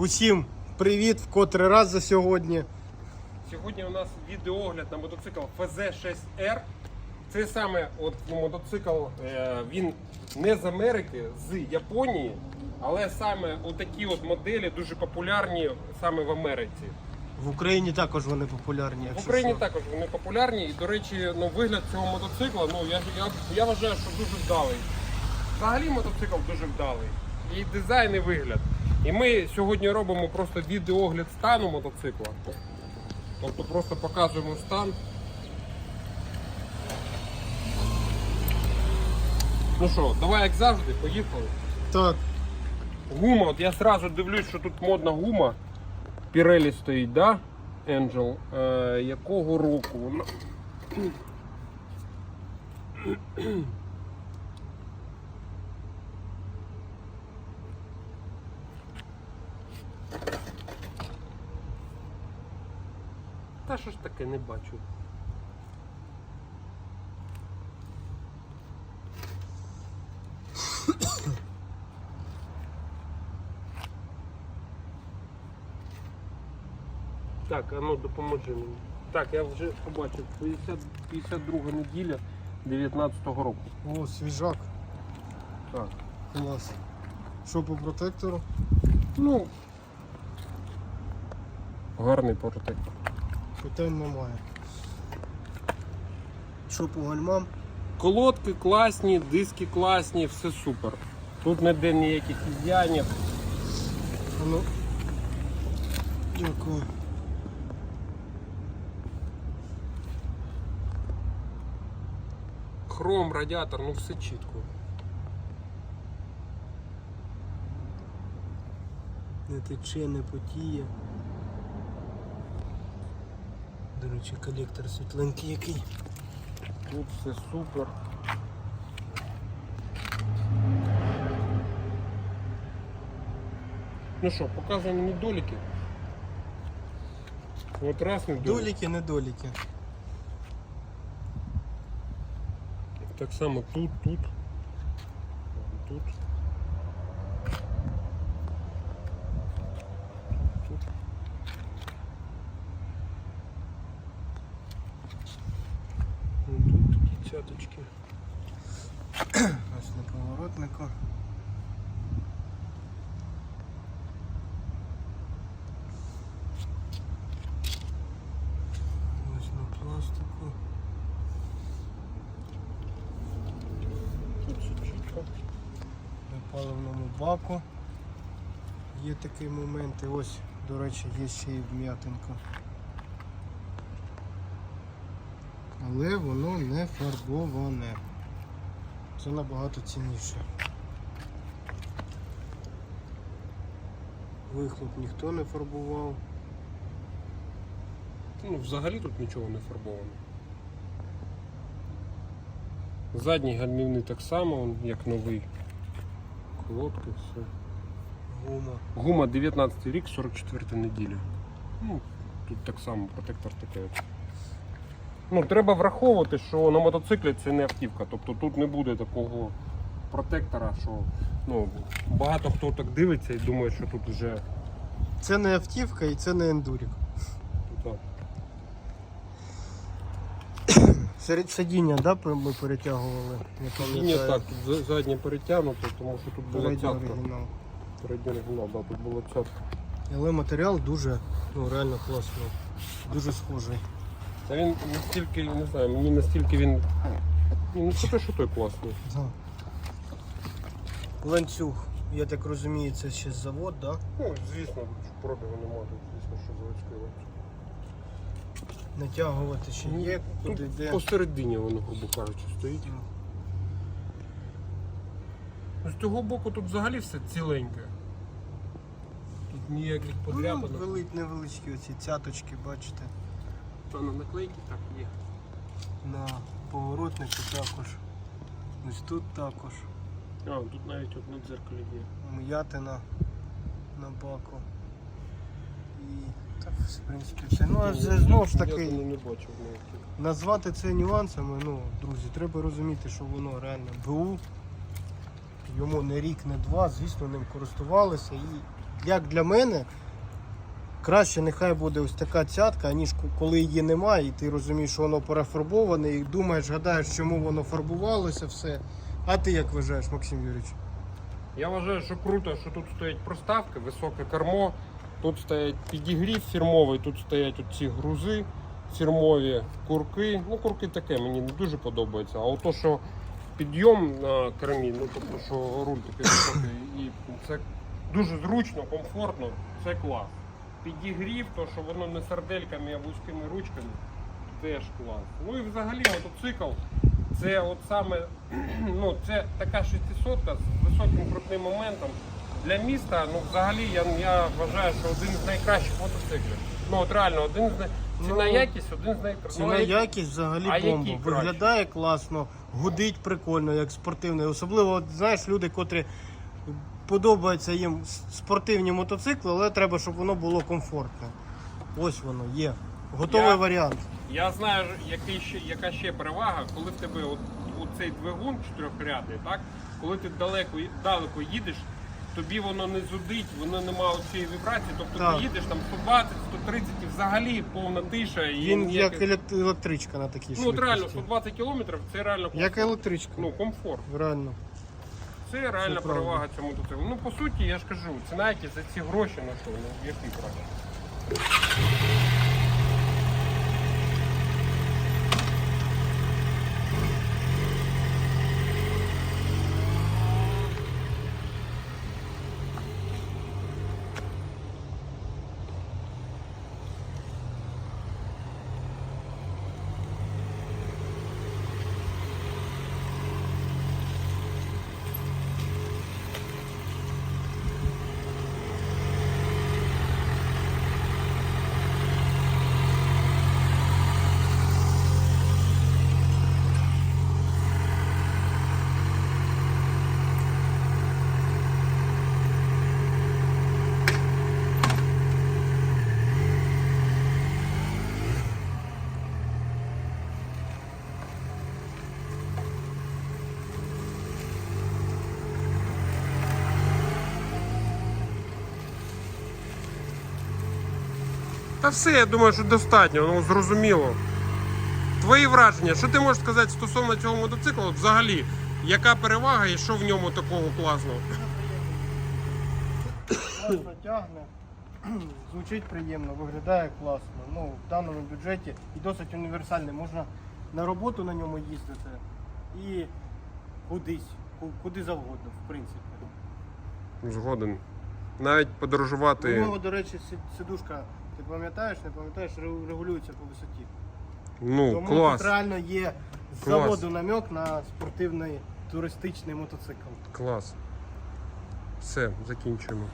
Усім привіт в котрий раз за сьогодні. Сьогодні у нас відеоогляд на мотоцикл FZ6R. Це саме от ну, мотоцикл, е, він не з Америки, з Японії, але саме такі от моделі дуже популярні саме в Америці. В Україні також вони популярні. В Україні що. також вони популярні. І, до речі, ну, вигляд цього мотоцикла, ну я, я, я вважаю, що дуже вдалий. Взагалі мотоцикл дуже вдалий. І дизайн, і вигляд. І ми сьогодні робимо просто відеоогляд стану мотоцикла. Тобто просто показуємо стан. Ну що, давай як завжди, поїхали. Так, Гума, от я сразу дивлюсь, що тут модна гума. Pirelli стоїть, да? Angel. Е, якого року? Вона... Та що ж таке не бачу. Так, а ну допоможи мені. Так, я вже побачив. 50, 52 неділя 19-го року. о, свіжак. Так. Клас. Що по протектору? Ну. Гарний протектор. Питань немає. Що по гальмам? Колодки класні, диски класні, все супер. Тут ніде ніяких ізянів. Ну, дякую. Хром, радіатор, ну все чітко. Не тече, не потіє. До речі, колектор світленький який. Тут все супер. Ну що, показуємо недоліки. От раз недолік. Доліки, недоліки. Так само тут. Тут. Тут. Ну, Цяточки. Ось на поворотнику. Ось на пластику. Тут все чітко. На паливному баку. Є такі моменти. Ось, до речі, є ще і вм'ятинка. Але воно не фарбоване. Це набагато цінніше. Вихлоп ніхто не фарбував. Ну, взагалі тут нічого не фарбовано. Задній гальмівний так само, он як новий. Колодки, все. Гума. Гума 19 рік, 44 неділя. Ну, тут так само протектор такий. Ну, треба враховувати, що на мотоциклі це не автівка. Тобто тут не буде такого протектора, що ну, багато хто так дивиться і думає, що тут вже Це не автівка і це не ендурік. так. Серед сидіння, да, ми перетягували? Я Ні, пам'ятаю. так, тут заднє перетягнуто, тому що тут була Передній цятка. оригінал. Передній оригінал, да, тут була цятка. Але матеріал дуже, ну реально класний. Дуже схожий. Та він настільки, не знаю, мені настільки він. Ну, не те, що той класний. Ланцюг, я так розумію, це ще завод, да? Ну, звісно, пробігу немає, тут, звісно, що заводський ланцюг. Натягувати ще є, куди Тут посередині воно, грубо кажучи, стоїть. З цього боку тут взагалі все ціленьке. Тут ніяких Ну, подряпинок. вели- невеличкі оці цяточки, бачите, Та на наклейки так є. на поворотнику також. Ось тут також. А, тут навіть от на дзеркалі є. М'ятина на баку. І так, в принципі, все. Ну, а це знову ж таки. тому не бачив ніяких. Назвати це нюансами, ну, друзі, треба розуміти, що воно реально БУ. Йому не рік, не два, звісно, ним користувалися і як для мене, краще нехай буде ось така цятка, ніж коли її немає, і ти розумієш, що воно перефарбоване, і думаєш, гадаєш, чому воно фарбувалося, все. А ти як вважаєш, Максим Юрійович? Я вважаю, що круто, що тут стоять проставки, високе кермо, тут стоять підігрів фірмовий, тут стоять ці грузи фірмові, курки. Ну, курки таке, мені не дуже подобається. А от то, що підйом на кермі, ну тобто, що руль такий високий, і це дуже зручно, комфортно, це клас. Підігрів, то що воно не сардельками, а вузькими ручками, теж клас. Ну і взагалі мотоцикл. Це от саме ну, це така 600 з високим крутним моментом. Для міста, ну взагалі я, я вважаю, що один з найкращих мотоциклів. Ну от реально, один з най... ціна Ну, якість, один з найкращих. Ціна якість взагалі а бомба. Виглядає класно, гудить прикольно, як спортивний. Особливо, от, знаєш, люди, котрі подобаються їм спортивні мотоцикли, але треба, щоб воно було комфортне. Ось воно є. Готовий Я- варіант. Я знаю, який ще, яка ще перевага, коли в тебе от, от цей двигун чотирьохрядний, так? Коли ти далеко, далеко їдеш, тобі воно не зудить, воно не має цієї вібрації, тобто Так. ти їдеш там 120, 130 і взагалі повна тиша. І Він як електричка на такій Ну от реально, 120 кілометрів це реально комфорт. Як електричка. Ну, комфорт. Реально. Це реальна Це правда. перевага цього мотоциклу. Ну, по суті, я ж кажу, ціна які за ці гроші, на що, ну який краще. Та все, я думаю, що достатньо, ну зрозуміло. Твої враження, що ти можеш сказати стосовно цього мотоциклу? Взагалі, яка перевага і що в ньому такого класного? Класно тягне, звучить приємно, виглядає класно. Ну, в даному бюджеті і досить універсальний. Можна на роботу на ньому їздити і кудись, куди завгодно, в принципі. Згоден. Навіть подорожувати. У нього, до речі, си- сидушка, ти пам'ятаєш, не пам'ятаєш, регулюється по висоті. Ну, Тому клас. тут реально є з Клас. заводу намек на спортивний туристичний мотоцикл. Клас. Все, закінчуємо.